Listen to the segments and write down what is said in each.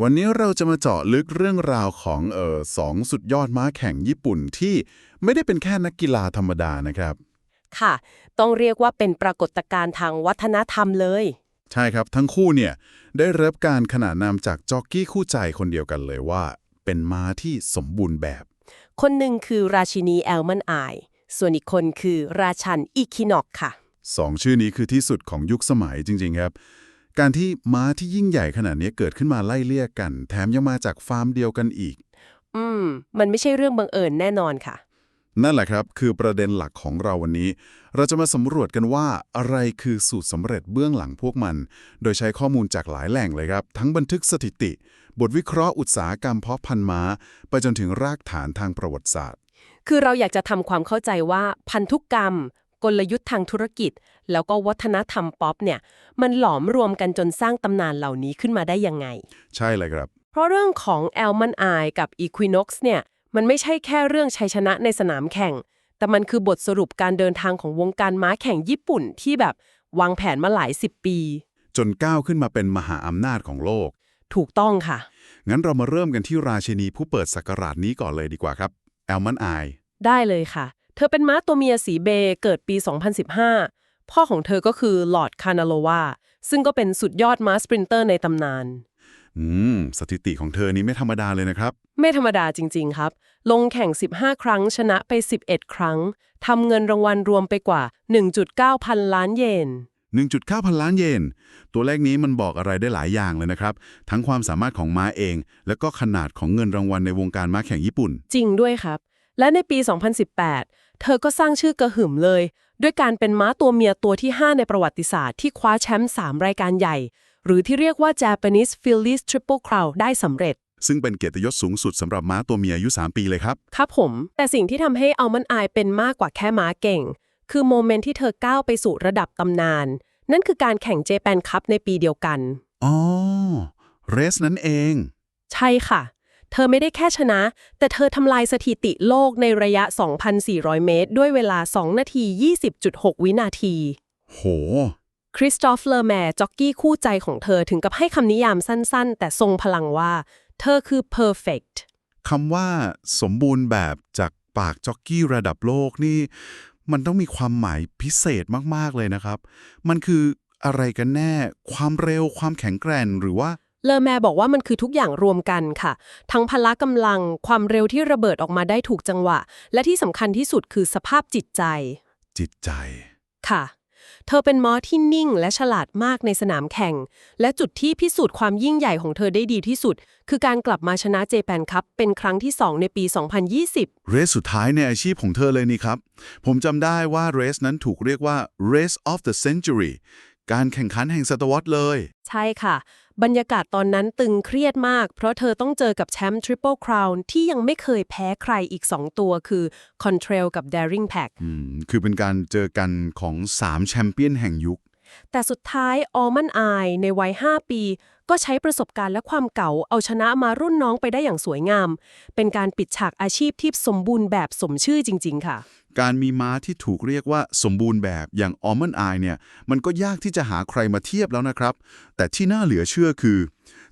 วันนี้เราจะมาเจาะลึกเรื่องราวของเอ่อสองสุดยอดม้าแข่งญี่ปุ่นที่ไม่ได้เป็นแค่นักกีฬาธรรมดานะครับ ค่ะ ต้องเรียกว่าเป็นปรากฏการณ์ทางวัฒนธรรมเลย ใช่ครับทั้งคู่เนี่ย ได้รับการขนานนามจากจ็อกกี้คู่ใจคนเดียวกันเลยว่า เป็นม้าที่สมบูรณ์แบบ คนหนึ่งคือราชินีแอลมันอาย ส่วนอีกคนคือราชันอีคินอกค่ะ สองชื่อนี้คือที่สุดของยุคสมัยจริง ๆ ครับ การที่ม้าที่ยิ่งใหญ่ขนาดนี้เกิดขึ้นมาไล่เลี่ยกัน แถมยังมาจากฟาร์มเดียวกันอีก อืม มันไม่ใช่เรื่องบังเอิญแน่นอนค่ะ นั่นแหละครับ คือประเด็นหลักของเราวันนี้ เราจะมาสำรวจกันว่าอะไรคือสูตรสำเร็จเบื้องหลังพวกมัน โดยใช้ข้อมูลจากหลายแหล่งเลยครับ ทั้งบันทึกสถิติ บทวิเคราะห์อุตสาหกรรมเพาะพันธุ์ม้า ไปจนถึงรากฐานทางประวัติศาสตร์ คือเราอยากจะทำความเข้าใจว่าพันธุกรรม กลยุทธ์ทางธุรกิจ แล้วก็วัฒนธรรมป๊อปเนี่ย มันหลอมรวมกันจนสร้างตำนานเหล่านี้ขึ้นมาได้ยังไง ใช่เลยครับ เพราะเรื่องของแอลมันอายกับ Equinox เนี่ย มันไม่ใช่แค่เรื่องชัยชนะในสนามแข่ง แต่มันคือบทสรุปการเดินทางของวงการม้าแข่งญี่ปุ่นที่แบบวางแผนมาหลายสิบปี จนก้าวขึ้นมาเป็นมหาอำนาจของโลก ถูกต้องค่ะ งั้นเรามาเริ่มกันที่ราชินีผู้เปิดศักราชนี้ก่อนเลยดีกว่าครับ แอลมันอาย ได้เลยค่ะเธอเป็นม้าตัวเมียสีเบย์เกิดปี 2015 พ่อของเธอก็คือลอร์ดคานาโลวาซึ่งก็เป็นสุดยอดม้าสปรินเตอร์ในตำนาน อืม สถิติของเธอนี้ไม่ธรรมดาเลยนะครับ ไม่ธรรมดาจริง ๆ ครับ ลงแข่ง 15 ครั้งชนะไป 11 ครั้งทำเงินรางวัลรวมไปกว่า 1.9 พันล้านเยน 1.9 พันล้านเยน ตัวเลขนี้มันบอกอะไรได้หลายอย่างเลยนะครับ ทั้งความสามารถของม้าเอง และก็ขนาดของเงินรางวัลในวงการม้าแข่งญี่ปุ่น จริงด้วยครับ และในปี 2018 เธอก็สร้างชื่อกระหึ่มเลย ด้วยการเป็นม้าตัวเมียตัวที่ 5 ในประวัติศาสตร์ที่คว้าแชมป์3รายการใหญ่ หรือที่เรียกว่า Japanese Phillies Triple Crown ได้สำเร็จซึ่งเป็นเกียรติยศสูงสุดสำหรับม้าตัวเมียอายุ 3 ปีเลยครับ ครับผม แต่สิ่งที่ทำให้เอามันอายเป็นมากกว่าแค่ม้าเก่ง คือโมเมนต์ที่เธอก้าวไปสู่ระดับตำนาน นั่นคือการแข่งเจแปนคัพในปีเดียวกัน อ๋อ เรสนั่นเอง ใช่ค่ะ เธอไม่ได้แค่ชนะ แต่เธอทำลายสถิติโลกในระยะ 2,400 เมตร ด้วยเวลา 2 นาที 20.6 วินาที โห คริสตอฟเลอร์แมร์จ็อกกี้คู่ใจของเธอถึงกับให้คำนิยามสั้นๆ แต่ทรงพลังว่า เธอคือ perfect คำว่าสมบูรณ์แบบจากปากจ็อกกี้ระดับโลกนี่ มันต้องมีความหมายพิเศษมากๆเลยนะครับ มันคืออะไรกันแน่ ความเร็วความแข็งแกร่งหรือว่า เลอแมร์บอกว่ามันคือทุกอย่างรวมกันค่ะ ทั้งพละกำลัง ความเร็วที่ระเบิดออกมาได้ถูกจังหวะ และที่สำคัญที่สุดคือสภาพจิตใจ จิตใจ ค่ะ เธอเป็นมอที่นิ่งและฉลาดมากในสนามแข่ง และจุดที่พิสูจน์ความยิ่งใหญ่ของเธอได้ดีที่สุด คือการกลับมาชนะเจแปนคัพเป็นครั้งที่ 2 ในปี 2020 เรสสุดท้ายในอาชีพของเธอเลยนี่ครับ ผมจำได้ว่าเรสนั้นถูกเรียกว่า race of the century การแข่งขันแห่งศตวรรษเลย ใช่ค่ะบรรยากาศตอนนั้นตึงเครียดมาก เพราะเธอต้องเจอกับแชมป์ทริปเปิลคราวน์ที่ยังไม่เคยแพ้ใครอีก 2 ตัวคือคอนเทรลกับ Daring Pack อืมคือเป็นการเจอกันของ 3 แชมเปี้ยนแห่งยุค แต่สุดท้ายออมันอายในวัย 5 ปี ก็ใช้ประสบการณ์และความเก่าเอาชนะมารุ่นน้องไปได้อย่างสวยงาม เป็นการปิดฉากอาชีพที่สมบูรณ์แบบสมชื่อจริง ๆ ค่ะ การมีม้าที่ถูกเรียกว่าสมบูรณ์แบบอย่างออม n นอายเนี่ย มันก็ยากที่จะหาใครมาเทียบแล้วนะครับ แต่ที่น่าเหลือเชื่อคือ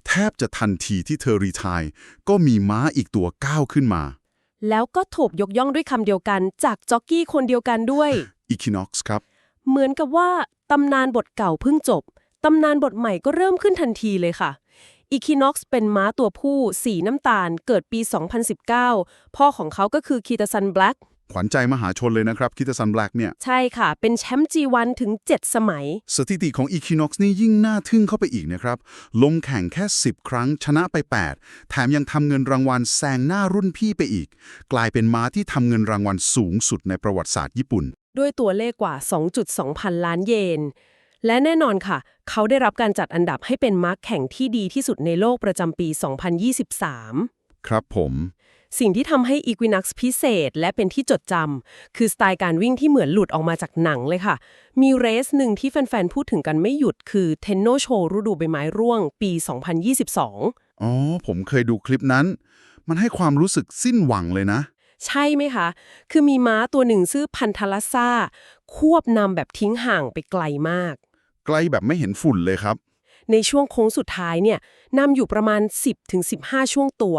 แทบจะทันทีที่เธอรีไทายก็มีม้าอีกตัวก้าวขึ้นมาแล้วก็ถูกยกย่องด้วยคำเดียวกันจากจ็อกกี้คนเดียวกันด้วย Equinox ครับ เหมือนกับว่า ตำนานบทเก่าเพิ่งจบ ตำนานบทใหม่ก็เริ่มขึ้นทันทีเลยค่ะ Equinox เป็นม้าตัวผู้ สีน้ำตาล เกิดปี 2019 พ่อของเขาก็คือคีตาซันแบล็กขวัญใจมหาชนเลยนะครับคิตาซันแบล็กเนี่ย ใช่ค่ะ เป็นแชมป์ G1 ถึง 7 สมัย สถิติของ Equinox นี่ยิ่งน่าทึ่งเข้าไปอีกนะครับ ลงแข่งแค่ 10 ครั้งชนะไป 8 แถมยังทำเงินรางวัลแซงหน้ารุ่นพี่ไปอีก กลายเป็นม้าที่ทำเงินรางวัลสูงสุดในประวัติศาสตร์ญี่ปุ่น ด้วยตัวเลขกว่า 2.2 พันล้านเยน และแน่นอนค่ะ เขาได้รับการจัดอันดับให้เป็นม้าแข่งที่ดีที่สุดในโลกประจำปี 2023 ครับผม สิ่งที่ทำให้ Equinox พิเศษและเป็นที่จดจำคือสไตล์การวิ่งที่เหมือนหลุดออกมาจากหนังเลยค่ะ มีเรสหนึ่งที่แฟน ๆ พูดถึงกันไม่หยุดคือ Tenno Show ฤดูใบไม้ร่วง ปี 2022 อ๋อ ผมเคยดูคลิปนั้น มันให้ความรู้สึกสิ้นหวังเลยนะ ใช่ไหมคะ คือมีม้าตัวหนึ่งชื่อพันธลัสซาควบนำแบบทิ้งห่างไปไกลมาก ไกลแบบไม่เห็นฝุ่นเลยครับ ในช่วงโค้งสุดท้ายเนี่ยนำอยู่ประมาณ 10-15 ช่วงตัว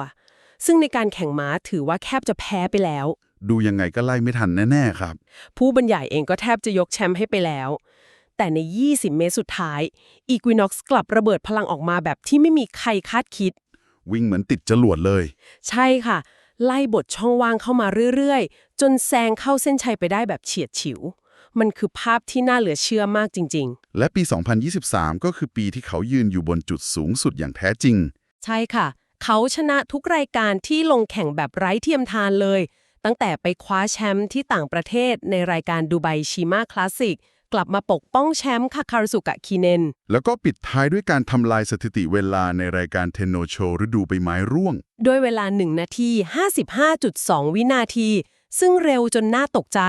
ซึ่งในการแข่งม้าถือว่าแคบจะแพ้ไปแล้ว ดูยังไงก็ไล่ไม่ทันแน่ๆครับ ผู้บรรยายเองก็แทบจะยกแชมป์ให้ไปแล้ว แต่ใน 20 เมตรสุดท้าย Equinox กลับระเบิดพลังออกมาแบบที่ไม่มีใครคาดคิด วิ่งเหมือนติดจรวดเลย ใช่ค่ะ ไล่บทช่องว่างเข้ามาเรื่อยๆ จนแซงเข้าเส้นชัยไปได้แบบเฉียดฉิว มันคือภาพที่น่าเหลือเชื่อมากจริงและปี 2023 ก็คือปีที่เขายืนอยู่บนจุดสูงสุดอย่างแท้จริงๆใช่ค่ะ เขาชนะทุกรายการที่ลงแข่งแบบไร้เทียมทานเลย ตั้งแต่ไปคว้าแชมป์ที่ต่างประเทศในรายการดูไบชิมาคลาสสิก กลับมาปกป้องแชมป์คาคารุสุกะคีเนน แล้วก็ปิดท้ายด้วยการทำลายสถิติเวลาในรายการเทนโนโชฤดูใบไม้ร่วง ด้วยเวลา 1 นาที 55.2 วินาที ซึ่งเร็วจนน่าตกใจ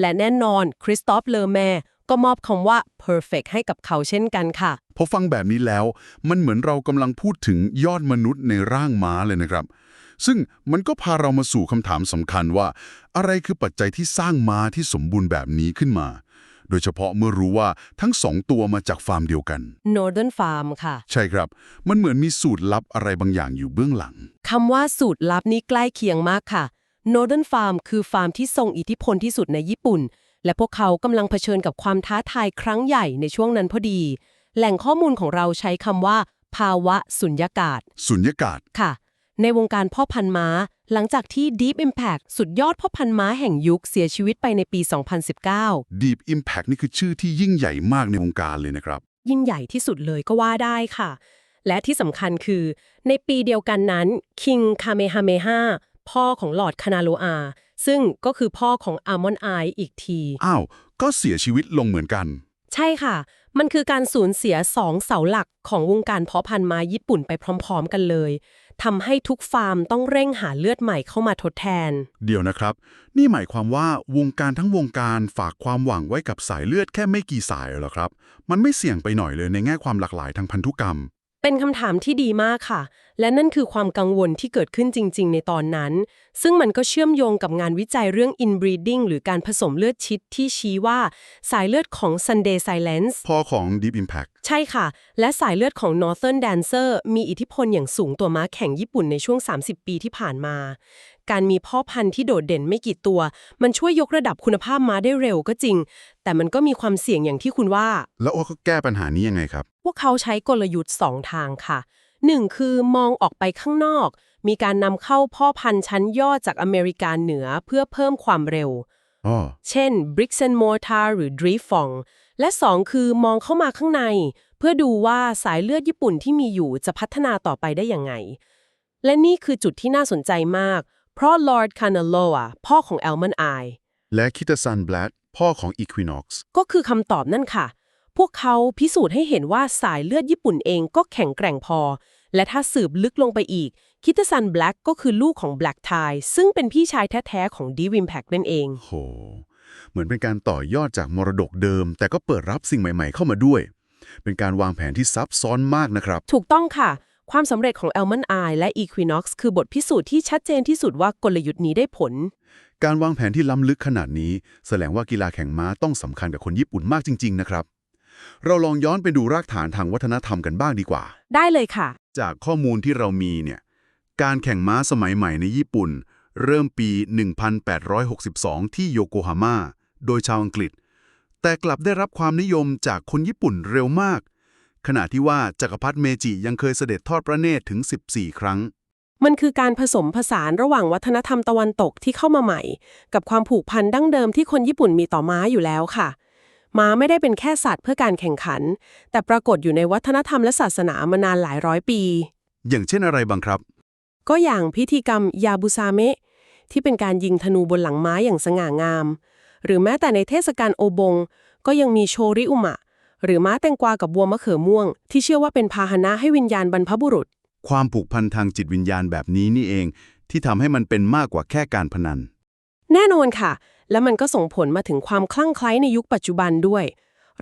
และแน่นอนคริสตอฟเลอแมร์ก็มอบคำว่า perfect ให้กับเขาเช่นกันค่ะ พอฟังแบบนี้แล้ว มันเหมือนเรากำลังพูดถึงยอดมนุษย์ในร่างม้าเลยนะครับ ซึ่งมันก็พาเรามาสู่คำถามสำคัญว่า อะไรคือปัจจัยที่สร้างม้าที่สมบูรณ์แบบนี้ขึ้นมา โดยเฉพาะเมื่อรู้ว่าทั้งสองตัวมาจากฟาร์มเดียวกัน Northern Farm ค่ะ ใช่ครับ มันเหมือนมีสูตรลับอะไรบางอย่างอยู่เบื้องหลัง คำว่าสูตรลับนี้ใกล้เคียงมากค่ะ Northern Farm คือฟาร์มที่ทรงอิทธิพลที่สุดในญี่ปุ่น และพวกเขากำลังเผชิญกับความท้าทายครั้งใหญ่ในช่วงนั้นพอดี แหล่งข้อมูลของเราใช้คำว่า ภาวะสุญญากาศ สุญญากาศ ค่ะ ในวงการพ่อพันธุ์ม้า หลังจากที่ Deep Impact สุดยอดพ่อพันธุ์ม้าแห่งยุคเสียชีวิตไปในปี 2019 Deep Impact นี่คือชื่อที่ยิ่งใหญ่มากในวงการเลยนะครับ ยิ่งใหญ่ที่สุดเลยก็ว่าได้ค่ะ และที่สำคัญคือ ในปีเดียวกันนั้น King Kamehameha พ่อของหลอร์ดคานาโลอา ซึ่งก็คือพ่อของอามอนไออีกที อ้าว ก็เสียชีวิตลงเหมือนกัน ใช่ค่ะ มันคือการสูญเสียสองเสาหลักของวงการเพาะพันธุ์ม้าญี่ปุ่นไปพร้อม ๆ กันเลย ทำให้ทุกฟาร์มต้องเร่งหาเลือดใหม่เข้ามาทดแทน เดี๋ยวนะครับ นี่หมายความว่าวงการทั้งวงการฝากความหวังไว้กับสายเลือดแค่ไม่กี่สายหรอครับ มันไม่เสี่ยงไปหน่อยเลยในแง่ความหลากหลายทางพันธุกรรม เป็นคำถามที่ดีมากค่ะ และนั่นคือความกังวลที่เกิดขึ้นจริง ๆ ในตอนนั้น ซึ่งมันก็เชื่อมโยงกับงานวิจัยเรื่อง inbreeding หรือการผสมเลือดชิดที่ชี้ว่าสายเลือดของ Sunday Silence พ่อของ Deep Impact ใช่ค่ะ และสายเลือดของ Northern Dancer มีอิทธิพลอย่างสูงตัวม้าแข่งญี่ปุ่นในช่วง 30 ปีที่ผ่านมา การมีพ่อพันธุ์ที่โดดเด่นไม่กี่ตัว มันช่วยยกระดับคุณภาพม้าได้เร็วก็จริง แต่มันก็มีความเสี่ยงอย่างที่คุณว่า แล้วโอ้เขาแก้ปัญหานี้ยังไงครับพ วกเขาใช้กลยุทธ์ 2 ทางค่ะ 1. คือมองออกไปข้างนอก มีการนำเข้าพ่อพันธุ์ชั้นยอดจากอเมริกาเหนือเพื่อเพิ่มความเร็วอ๋อเช่น Bricks and Mortar หรือ Drift f o n g และ2คือมองเข้ามาข้างใน เพื่อดูว่าสายเลือดญี่ปุ่นที่มีอยู่จะพัฒนาต่อไปได้ยังไง และนี่คือจุดที่น่าสนใจมาก เพราะ Lord Kanaloa พ่อของ Almond Eye และคิตาซันแบลดพ่อของ Equinox ก็คือคำตอบนั่นค่ะ พวกเขาพิสูจน์ให้เห็นว่าสายเลือดญี่ปุ่นเองก็แข็งแกร่งพอ และถ้าสืบลึกลงไปอีก คิตซันแบล็กก็คือลูกของ Black Tie ซึ่งเป็นพี่ชายแท้ๆของ Deep Impact นั่นเองโห เหมือนเป็นการต่อยอดจากมรดกเดิม แต่ก็เปิดรับสิ่งใหม่ๆเข้ามาด้วย เป็นการวางแผนที่ซับซ้อนมากนะครับ ถูกต้องค่ะ ความสำเร็จของ Almond Eye และ Equinox คือบทพิสูจน์ที่ชัดเจนที่สุดว่ากลยุทธ์นี้ได้ผล การวางแผนที่ล้ำลึกขนาดนี้ แสดงว่ากีฬาแข่งม้าต้องสำคัญกับคนญี่ปุ่นมากจริง ๆ นะครับ เราลองย้อนไปดูรากฐานทางวัฒนธรรมกันบ้างดีกว่า ได้เลยค่ะ จากข้อมูลที่เรามีเนี่ย การแข่งม้าสมัยใหม่ในญี่ปุ่น เริ่มปี 1862 ที่โยโกฮาม่า โดยชาวอังกฤษ แต่กลับได้รับความนิยมจากคนญี่ปุ่นเร็วมาก ขณะที่ว่าจักรพรรดิเมจิยังเคยเสด็จทอดพระเนตรถึง 14 ครั้งมันคือการผสมผสานระหว่างวัฒนธรรมตะวันตกที่เข้ามาใหม่ กับความผูกพันดั้งเดิมที่คนญี่ปุ่นมีต่อม้าอยู่แล้วค่ะ ม้าไม่ได้เป็นแค่สัตว์เพื่อการแข่งขัน แต่ปรากฏอยู่ในวัฒนธรรมและศาสนามานานหลายร้อยปี อย่างเช่นอะไรบ้างครับ ก็อย่างพิธีกรรมยาบุซาเมะที่เป็นการยิงธนูบนหลังม้าอย่างสง่างาม หรือแม้แต่ในเทศกาลโอบง ก็ยังมีโชริอุมะ หรือม้าแตงกวากับวัวมะเขือม่วง ที่เชื่อว่าเป็นพาหนะให้วิญญาณบรรพบุรุษ ความผูกพันทางจิตวิญญาณแบบนี้นี่เอง ที่ทำให้มันเป็นมากกว่าแค่การพนัน แน่นอนค่ะ และมันก็ส่งผลมาถึงความคลั่งไคล้ในยุคปัจจุบันด้วย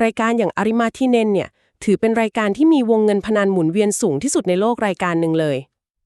รายการอย่างอาริมาทิเนนเนี่ยถือเป็นรายการที่มีวงเงินพนันหมุนเวียนสูงที่สุดในโลกรายการหนึ่งเลย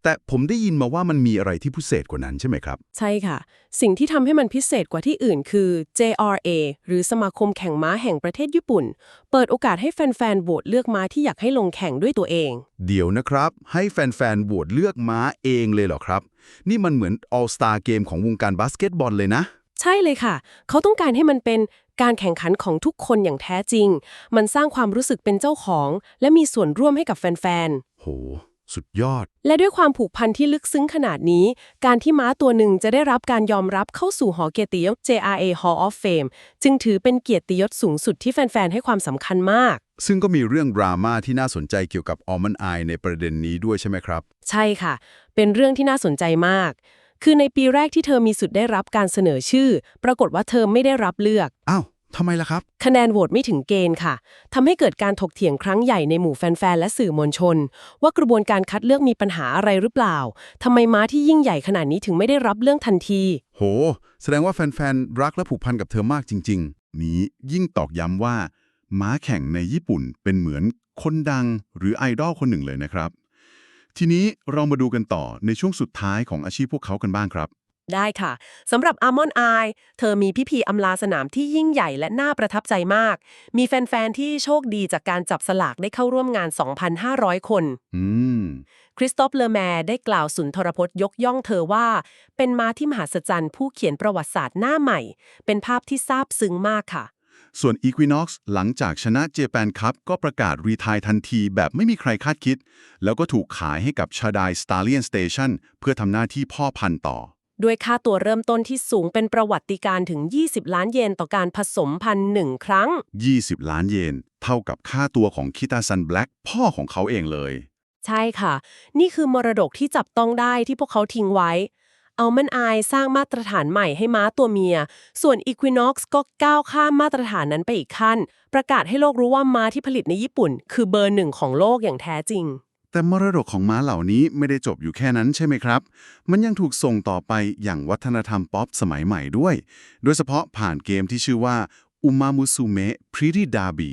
แต่ผมได้ยินมาว่ามันมีอะไรที่พิเศษกว่านั้นใช่ไหมครับ ใช่ค่ะ สิ่งที่ทำให้มันพิเศษกว่าที่อื่นคือ JRA หรือสมาคมแข่งม้าแห่งประเทศญี่ปุ่น เปิดโอกาสให้แฟนๆโหวตเลือกม้าที่อยากให้ลงแข่งด้วยตัวเอง เดี๋ยวนะครับ ให้แฟนๆโหวตเลือกม้าเองเลยเหรอครับ นี่มันเหมือน All Star เกมของวงการบาสเกตบอลเลยนะ ใช่เลยค่ะ เขาต้องการให้มันเป็นการแข่งขันของทุกคนอย่างแท้จริง มันสร้างความรู้สึกเป็นเจ้าของ และมีส่วนร่วมให้กับแฟนโห สุดยอดๆและด้วยความผูกพันที่ลึกซึ้งขนาดนี้ การที่ม้าตัวหนึ่งจะได้รับการยอมรับเข้าสู่หอเกียรติยศ JRA Hall of Fame จึงถือเป็นเกียรติยศสูงสุดที่แฟนๆ ให้ความสำคัญมาก ซึ่งก็มีเรื่องดราม่าที่น่าสนใจเกี่ยวกับออมันไอในประเด็นนี้ด้วยใช่ไหมครับ ใช่ค่ะ เป็นเรื่องที่น่าสนใจมาก คือในปีแรกที่เธอมีสุดได้รับการเสนอชื่อ ปรากฏว่าเธอไม่ได้รับเลือก อ้าวทำไมล่ะครับ คะแนนโหวตไม่ถึงเกณฑ์ค่ะ ทำให้เกิดการถกเถียงครั้งใหญ่ในหมู่แฟน ๆ และสื่อมวลชน ว่ากระบวนการคัดเลือกมีปัญหาอะไรหรือเปล่า ทำไมม้าที่ยิ่งใหญ่ขนาดนี้ถึงไม่ได้รับเรื่องทันที โห แสดงว่าแฟนๆ รักและผูกพันกับเธอมากจริง ๆ นี้ยิ่งตอกย้ำว่า ม้าแข่งในญี่ปุ่นเป็นเหมือนคนดังหรือไอดอลคนหนึ่งเลยนะครับ ทีนี้เรามาดูกันต่อในช่วงสุดท้ายของอาชีพพวกเขากันบ้างครับ ได้ค่ะสำหรับอ m มอนไอเธอมีพิธีอำลาสนามที่ยิ่งใหญ่และน่าประทับใจมาก มีแฟน ๆ ที่โชคดีจากการจับสลากได้เข้าร่วมงาน 2,500 คน อืม คริสตอฟเลอแมร์ได้กล่าวสุนทรพจน์ยกย่องเธอว่า เป็นม้าที่มหัศจรรย์ผู้เขียนประวัติศาสตร์หน้าใหม่ เป็นภาพที่ซาบซึ้งมากค่ะ ส่วน Equinox หลังจากชนะเจแปนคัพก็ประกาศรีทายทันทีแบบไม่มีใครคาดคิด แล้วก็ถูกขายให้กับชาดายสตาร์เลียนสเตชันเพื่อทำหน้าที่พ่อพันธุ์ต่อ ด้วยค่าตัวเริ่มต้นที่สูงเป็นประวัติการถึง 20 ล้านเยนต่อการผสมพันธุ์หนึ่งครั้ง 20 ล้านเยน เท่ากับค่าตัวของคิตาซันแบล็กพ่อของเขาเองเลย ใช่ค่ะ นี่คือมรดกที่จับต้องได้ที่พวกเขาทิ้งไว้เอามันอายสร้างมาตรฐานใหม่ให้ม้าตัวเมีย ส่วน Equinox ก็ก้าวข้ามมาตรฐานนั้นไปอีกขั้น ประกาศให้โลกรู้ว่าม้าที่ผลิตในญี่ปุ่น คือเบอร์หนึ่งของโลกอย่างแท้จริง แต่มรดกของม้าเหล่านี้ไม่ได้จบอยู่แค่นั้นใช่ไหมครับ มันยังถูกส่งต่อไปอย่างวัฒนธรรมป๊อปสมัยใหม่ด้วย โดยเฉพาะผ่านเกมที่ชื่อว่า Uma Musume Pretty Derby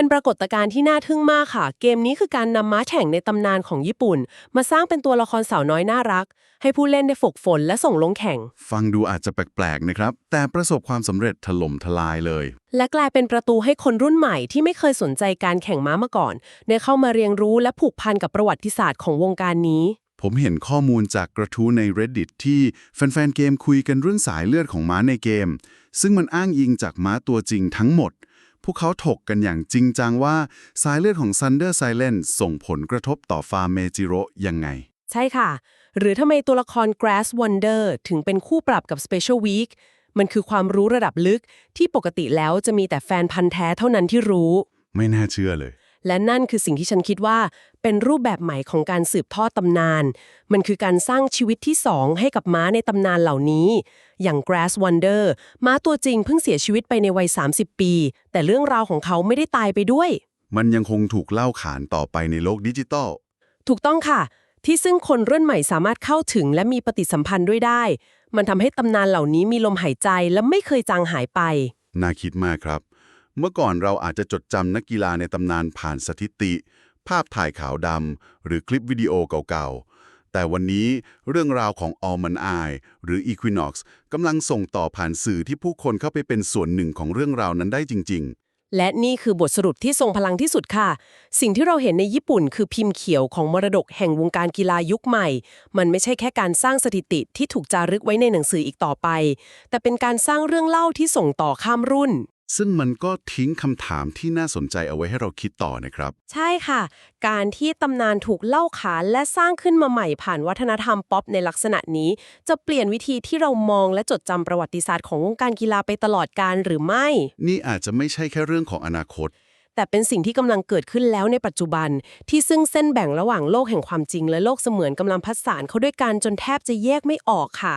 เป็นปรากฏการณ์ที่น่าทึ่งมากค่ะ เกมนี้คือการนำม้าแข่งในตำนานของญี่ปุ่น มาสร้างเป็นตัวละครสาวน้อยน่ารัก ให้ผู้เล่นได้ฝึกฝนและส่งลงแข่ง ฟังดูอาจจะแปลกๆนะครับ แต่ประสบความสำเร็จถล่มทลายเลย และกลายเป็นประตูให้คนรุ่นใหม่ที่ไม่เคยสนใจการแข่งม้ามาก่อนได้เข้ามาเรียนรู้และผูกพันกับประวัติศาสตร์ของวงการนี้ผมเห็นข้อมูลจากกระทู้ใน Reddit ที่แฟนๆ เกมคุยกันเรื่องสายเลือดของม้าในเกม ซึ่งมันอ้างอิงจากม้าตัวจริงทั้งหมดพ วกเขาถกกันอย่างจริงจังว่าสายเลือดของ Thunder Silent ส่งผลกระทบต่อฟาร์มเมจิโร่ยังไง ใช่ค่ะ หรือทำไมตัวละคร Grass Wonder ถึงเป็นคู่ปรับกับ Special Week มันคือความรู้ระดับลึกที่ปกติแล้วจะมีแต่แฟนพันธ์แท้เท่านั้นที่รู้ ไม่น่าเชื่อเลย และนั่นคือสิ่งที่ฉันคิดว่า เป็นรูปแบบใหม่ของการสืบทอดตำนาน มันคือการสร้างชีวิตที่สองให้กับม้าในตำนานเหล่านี้ อย่าง Grass Wonder ม้าตัวจริงเพิ่งเสียชีวิตไปในวัย 30 ปี แต่เรื่องราวของเขาไม่ได้ตายไปด้วย มันยังคงถูกเล่าขานต่อไปในโลกดิจิตอล ถูกต้องค่ะ ที่ซึ่งคนรุ่นใหม่สามารถเข้าถึงและมีปฏิสัมพันธ์ด้วยได้ มันทำให้ตำนานเหล่านี้มีลมหายใจและไม่เคยจางหายไป น่าคิดมากครับ เมื่อก่อนเราอาจจะจดจำนักกีฬาในตำนานผ่านสถิติ ภาพถ่ายขาวดำหรือคลิปวิดีโอเก่าๆ แต่วันนี้เรื่องราวของ Almond Eye หรือ Equinox กำลังส่งต่อผ่านสื่อที่ผู้คนเข้าไปเป็นส่วนหนึ่งของเรื่องราวนั้นได้จริง ๆและนี่คือบทสรุปที่ทรงพลังที่สุดค่ะ สิ่งที่เราเห็นในญี่ปุ่นคือพิมพ์เขียวของมรดกแห่งวงการกีฬายุคใหม่ มันไม่ใช่แค่การสร้างสถิติที่ถูกจารึกไว้ในหนังสืออีกต่อไป แต่เป็นการสร้างเรื่องเล่าที่ส่งต่อข้ามรุ่น ซึ่งมันก็ทิ้งคำถามที่น่าสนใจเอาไว้ให้เราคิดต่อนะครับ ใช่ค่ะ การที่ตำนานถูกเล่าขานและสร้างขึ้นมาใหม่ผ่านวัฒนธรรมป๊อปในลักษณะนี้ จะเปลี่ยนวิธีที่เรามองและจดจำประวัติศาสตร์ของวงการกีฬาไปตลอดกาลหรือไม่ นี่อาจจะไม่ใช่แค่เรื่องของอนาคต แต่เป็นสิ่งที่กำลังเกิดขึ้นแล้วในปัจจุบัน ที่ซึ่งเส้นแบ่งระหว่างโลกแห่งความจริง และโลกเสมือนกำลังพัดสานเข้าด้วยกันจนแทบจะแยกไม่ออกค่ะ